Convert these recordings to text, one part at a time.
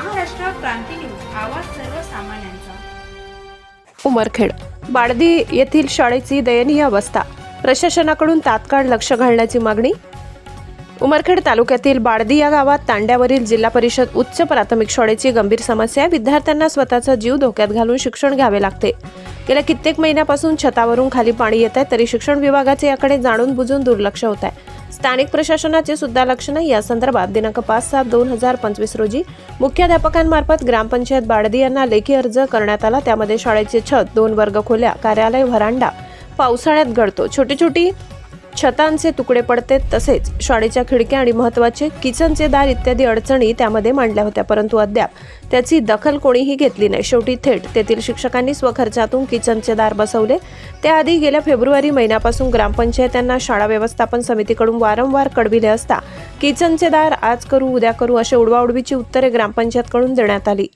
क्रांती news आवाज सर्वसामान्यांचा. उमरखेड बाळदी येथील शाळेची दयनीय अवस्था. प्रशासनाकडून तात्काळ लक्ष घालण्याची मागणी. उमरखेड तालुक्यातील बाळदी या गावात तांड्यावरील जिल्हा परिषद उच्च प्राथमिक शाळेची गंभीर समस्या आहे. विद्यार्थ्यांना स्वतःचा जीव धोक्यात घालून शिक्षण घ्यावे लागते. गेल्या कित्येक महिन्यापासून छतावरून खाली पाणी येत आहे तरी शिक्षण विभागाचे याकडे जाणून बुजून दुर्लक्ष होत आहे. स्थानिक प्रशासनाचे सुद्धा लक्ष नाही. या संदर्भात दिनांक पाच सात दोन हजार पंचवीस रोजी मुख्याध्यापकांमार्फत ग्रामपंचायत बाळदी यांना लेखी अर्ज करण्यात आला. त्यामध्ये शाळेचे छत दोन वर्ग खोल्या कार्यालय व्हरांडा पावसाळ्यात घडतो. छोटी छोटी छतांचे तुकडे पडते तसेच शाळेच्या खिडक्या आणि महत्त्वाचे किचनचे दार इत्यादी अडचणी त्यामध्ये मांडल्या होत्या. परंतु अद्याप त्याची दखल कोणीही घेतली नाही. शेवटी थेट तेथील शिक्षकांनी स्वखर्चातून किचनचे दार बसवले. त्याआधी गेल्या फेब्रुवारी महिन्यापासून ग्रामपंचायतांना शाळा व्यवस्थापन समितीकडून वारंवार कळविले असता किचनचे दार आज करू उद्या करू असे उडवाउडवीची उत्तरे ग्रामपंचायतकडून देण्यात आली.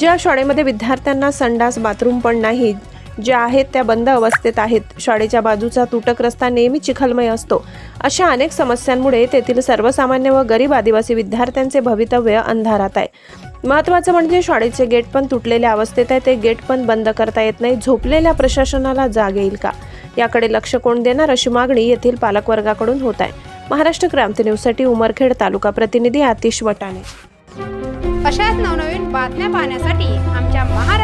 ज्या शाळेमध्ये विद्यार्थ्यांना संडास बाथरूम पण नाही ज्या आहेत त्या बंद अवस्थेत आहेत. शाळेच्या बाजूचा तुटक रस्ता नेहमी चिखलमय असतो. अशा अनेक समस्यांमुळे तेथील सर्वसामान्य व गरीब आदिवासी विद्यार्थ्यांचे भवितव्य अंधारात आहे. महत्त्वाचं म्हणजे शाळेचे गेट पण तुटलेल्या अवस्थेत आहे. ते गेट पण बंद करता येत नाही. झोपलेल्या प्रशासनाला जाग येईल का? याकडे लक्ष कोण देणार अशी मागणी येथील पालकवर्गाकडून होत आहे. महाराष्ट्र क्रांती न्यूजसाठी उमरखेड तालुका प्रतिनिधी आतिश वटाणे. अशाच नवनवीन बातम्या पाहण्यासाठी आमच्या महाराष्ट्र